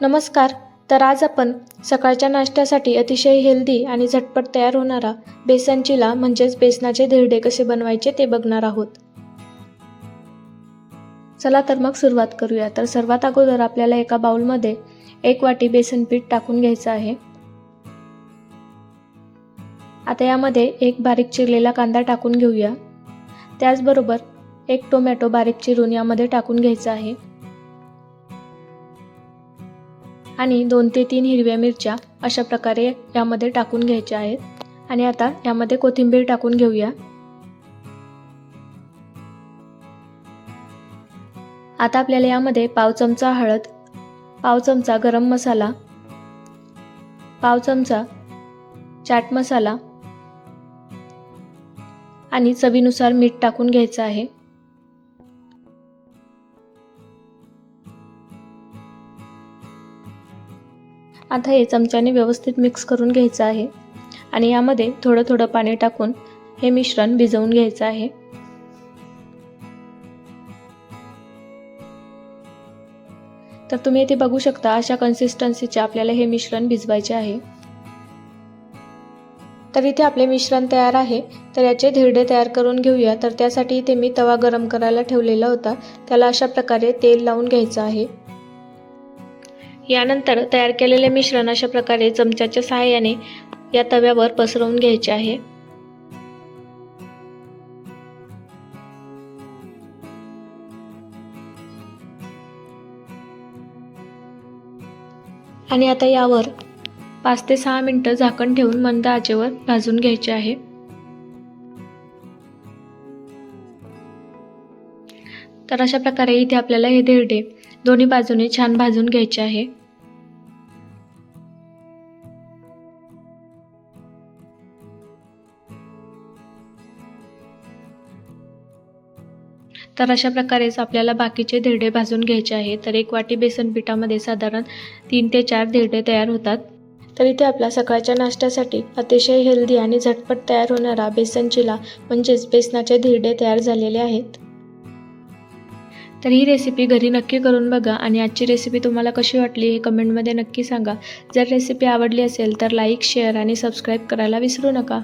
नमस्कार. तर आज आपण सकाळच्या नाश्त्यासाठी अतिशय हेल्दी आणि झटपट तयार होणारा बेसन चिला म्हणजेच बेसनाचे धिरडे कसे बनवायचे ते बघणार आहोत. चला तर मग सुरुवात करूया. तर सर्वात अगोदर आपल्याला एका बाउलमध्ये एक वाटी बेसन पीठ टाकून घ्यायचं आहे. आता यामध्ये एक बारीक चिरलेला कांदा टाकून घेऊया. त्याचबरोबर एक टोमॅटो बारीक चिरून यामध्ये टाकून घ्यायचा आहे. आणि दोन ते तीन हिरव्या मिरच्या अशा प्रकारे यामध्ये टाकून घ्यायच्या आहेत. आणि आता यामध्ये कोथिंबीर टाकून घेऊया. आता आपल्याला यामध्ये पाव चमचा हळद पाव चमचा गरम मसाला पाव चमचा चाट मसाला आणि चवीनुसार मीठ टाकून घ्यायचं आहे. आता हे चमच्याने व्यवस्थित मिक्स करून घ्यायचं आहे. आणि यामध्ये थोडं थोडं पाणी टाकून हे मिश्रण भिजवून घ्यायचं आहे. तर तुम्ही इथे बघू शकता अशा कन्सिस्टन्सीचे आपल्याला हे मिश्रण भिजवायचे आहे. तर इथे आपले मिश्रण तयार आहे. तर याचे धिरडे तयार करून घेऊया. तर त्यासाठी इथे मी तवा गरम करायला ठेवलेला होता. त्याला अशा प्रकारे तेल लावून घ्यायचं आहे. यानंतर तयार केलेले मिश्रण अशा प्रकारे चमच्याच्या सहाय्याने या तव्यावर पसरवून घ्यायचे आहे. आणि आता यावर पाच ते सहा मिनटं झाकण ठेवून मंद आचेवर भाजून घ्यायचे आहे. तर अशा प्रकारे इथे आपल्याला हे धिरडे दोन्ही बाजूने छान भाजून घ्यायचे आहे. तर अशा प्रकारेच आपल्याला बाकीचे धिरडे भाजून घ्यायचे आहे. तर एक वाटी बेसन पिठामध्ये साधारण तीन ते चार धिरडे तयार होतात. तर इथे आपला सकाळच्या नाश्त्यासाठी अतिशय हेल्दी आणि झटपट तयार होणारा बेसन चिला म्हणजेच बेसनाचे धिरडे तयार झालेले आहेत. तर ही रेसिपी घरी नक्की करून बघा आणि आजची रेसिपी तुम्हाला कशी वाटली हे कमेंटमध्ये नक्की सांगा. जर रेसिपी आवडली असेल तर लाईक शेअर आणि सबस्क्राईब करायला विसरू नका.